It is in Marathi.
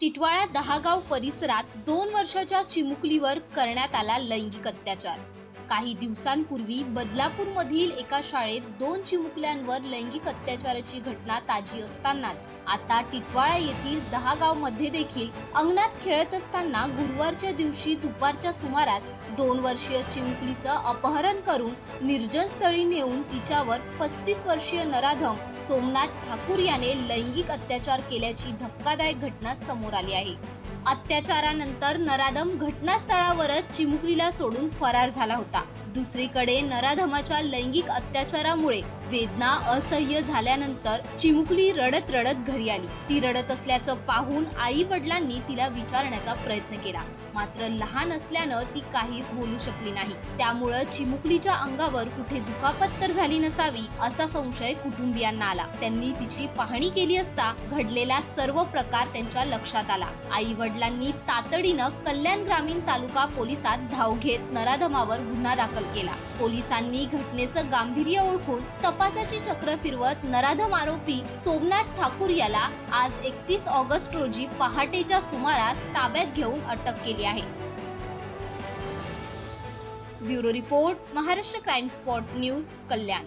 टिटवाळा दहागाव परिसरात दोन वर्षाच्या चिमुकलीवर करण्यात आला लैंगिक अत्याचार. काही दिवसांपूर्वी बदलापूरमधील एका शाळेत दोन चिमुकल्यांवर लैंगिक अत्याचाराची घटना ताजी असतानाच. आता टिटवाळा येथील दहागावमध्ये देखील अंगणात खेळत असताना गुरुवारच्या दिवशी दुपारच्या सुमारास दोन वर्षीय चिमुकलीचं अपहरण करून निर्जन स्थळी नेऊन तिच्यावर पस्तीस वर्षीय नराधम सोमनाथ ठाकूर याने लैंगिक अत्याचार केल्याची धक्कादायक घटना समोर आली आहे. अत्याचारानंतर नराधम घटनास्थळावरच चिमुकलीला सोडून फरार झाला होता. दुसरीकडे नराधमाच्या लैंगिक अत्याचारामुळे वेदना असह्य झाल्यानंतर चिमुकली रडत रडत घरी आली. ती रडत असल्याचं पाहून आई वडिलांनी तिला विचारण्याचा प्रयत्न केला. मात्र लहान असल्यानं ती काहीच बोलू शकली नाही. त्यामुळं चिमुकलीच्या अंगावर कुठे दुखापत तर झाली नसावी असा संशय कुटुंबियांना आला. त्यांनी तिची पाहणी केली असता घडलेला सर्व प्रकार त्यांच्या लक्षात आला. आई वडिलांनी तातडीनं कल्याण ग्रामीण तालुका पोलिसात धाव घेत नराधमावर गुन्हा दाखल केला. पोलिसांनी घटनेचं गांभीर्य ओळखून तपासाची चक्र फिरवत नराधम आरोपी सोमनाथ ठाकूर याला आज एकतीस ऑगस्ट रोजी पहाटेच्या सुमारास ताब्यात घेऊन अटक केली आहे. Bureau report Maharashtra crime spot news Kalyan.